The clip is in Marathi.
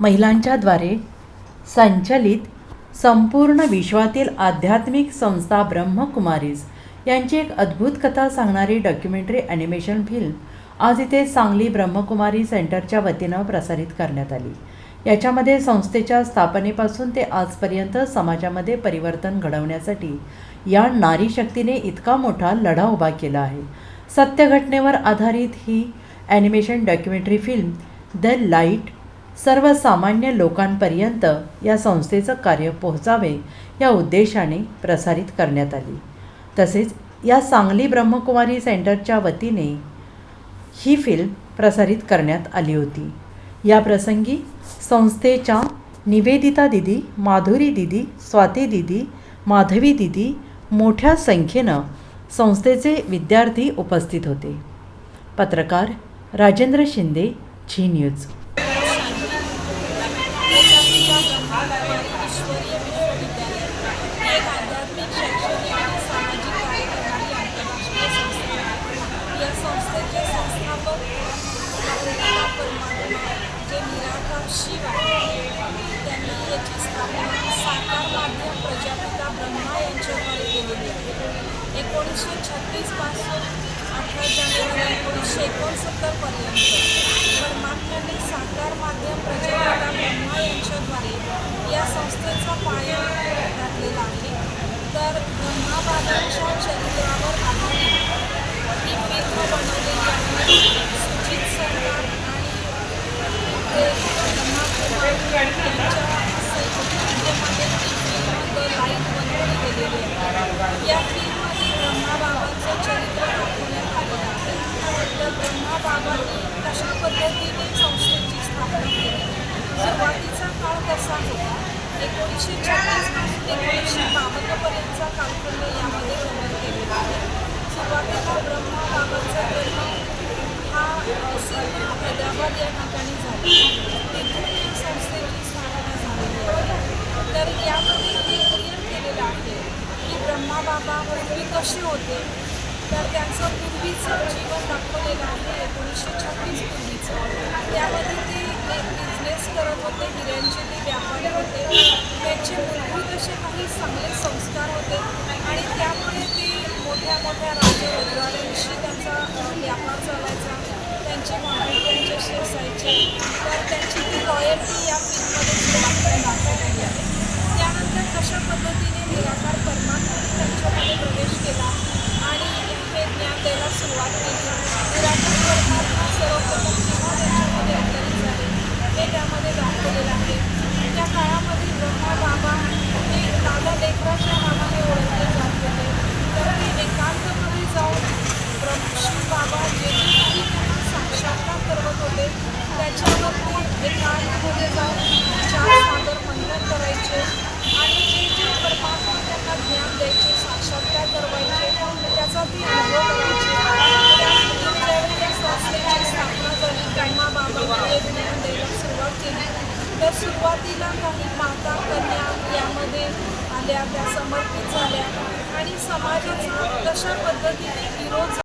महिलांच्याद्वारे संचलित संपूर्ण विश्वातील आध्यात्मिक संस्था ब्रह्मकुमारीज यांची एक अद्भुत कथा सांगणारी डॉक्युमेंटरी ॲनिमेशन फिल्म आज इथे सांगली ब्रह्मकुमारी सेंटरच्या वतीनं प्रसारित करण्यात आली. याच्यामध्ये संस्थेच्या स्थापनेपासून ते आजपर्यंत समाजामध्ये परिवर्तन घडवण्यासाठी या नारी शक्तीने इतका मोठा लढा उभा केला आहे. सत्यघटनेवर आधारित ही animation documentary film the light सर्वसामान्य लोकांपर्यंत या संस्थेचं कार्य पोहोचावे या उद्देशाने प्रसारित करण्यात आली. तसेच या सांगली ब्रह्मकुमारी सेंटरच्या वतीने ही फिल्म प्रसारित करण्यात आली होती. या प्रसंगी संस्थेच्या निवेदिता दिदी माधुरी दिदी स्वाती दिदी माधवी दिदी मोठ्या संख्येनं संस्थेचे विद्यार्थी उपस्थित होते. पत्रकार राजेंद्र शिंदे झी न्यूज ईश्वरीय विश्वविद्यालय ही एक आध्यात्मिक शैक्षणिक आणि सामाजिक कार्य करणारी आंतरराष्ट्रीय संस्था आहे या संस्थेचे संस्थापक परमात्मा परमात्मा जे निराकार त्यांनी याची स्थापना साकार माध्यम प्रजापिता ब्रह्मा यांच्याद्वारे केलेली आहे एकोणीसशे छत्तीसपासून अठरा जानेवारी एकोणीसशे एकोणसत्तरपर्यंत परमात्म्याने साकार माध्यम प्रजापिता ब्रह्मा यांच्याद्वारे या संस्थेचा पाया घातलेला आहे तर ब्रह्माबाबांच्या चरित्रावर आधारित ही फिल्म बनवलेली आहे. सुजित सरकार आणि ते ब्रह्माकुमार यांच्या संयुक्तमध्ये ही फिल्म द लाइट बनवली गेलेली आहे या फिल्ममध्ये ब्रह्माबाबांचं चरित्र दाखवण्यात आलेलं आहे तर ब्रह्माबाबांनी कशा पद्धतीने संस्थेची स्थापना केली. सुरुवातीचा काळ कसा होता. एकोणीसशे छत्तीसपासून एकोणीसशे बावन्नपर्यंतचा कालखंड यामध्ये कव्हर केलेला आहे. सुरुवातीला ब्रह्माबाबांचा जन्म हा सिन्नर हैदराबाद या ठिकाणी झाला. तिथून या संस्थेची स्थापना झालेली आहे तर यामध्ये हे क्लिअर केलेलं आहे की ब्रह्मा बाबा पूर्वी कसे होते? तर त्यांचं पूर्वीचं जीवन दाखवलेलं आहे एकोणीसशे छत्तीस पूर्वीचं त्यामध्ये ते एक बिझनेस करत होते हिऱ्यांचे ते व्यापारी होते त्यांचे मूलभूत असे काही चांगले संस्कार होते आणि त्यामुळे ते मोठ्या मोठ्या राजे त्यांचा व्यापार चालायचा त्यांचे कॉन्टॅक्ट त्यांच्याशी असायचे. तर त्यांची ती रॉयल्टी या फिल्ममध्ये सुरुवातीला दाखवलेली आहे त्यानंतर कशा पद्धतीने निराकार परमात्म्याने त्यांच्यामध्ये प्रवेश केला आणि हे ज्ञान द्यायला सुरुवात केली निराकार परमात्मा सर्वप्रथम केव्हा त्यांच्यामध्ये अवतरित झाले हे त्यामध्ये दाखवलेलं आहे त्या काळामध्ये ब्रह्मा बाबा हे दादा लेकराच्या नावाने ओळखले जात होते तर ते एकांतमध्ये जाऊन ब्रह्म शिव बाबा जे जे काही त्यांना साक्षात्कार करवत होते त्याच्यावर ते एकांतमध्ये जाऊन चार सागर मंथन करायचे आणि जे जे परमात्मा त्यांना ज्ञान द्यायचे साक्षात्कार करवायचे त्याचा ती अनुभव करायचे त्यानंतर ज्यावेळी या संस्थेची स्थापना झाली ब्रह्मा बाबांनी हे ज्ञान द्यायला सुरुवात केली तर काही माता कन्या यामध्ये आल्या त्या समर्पित झाल्या. आणि समाजाचा कशा पद्धतीने विरोध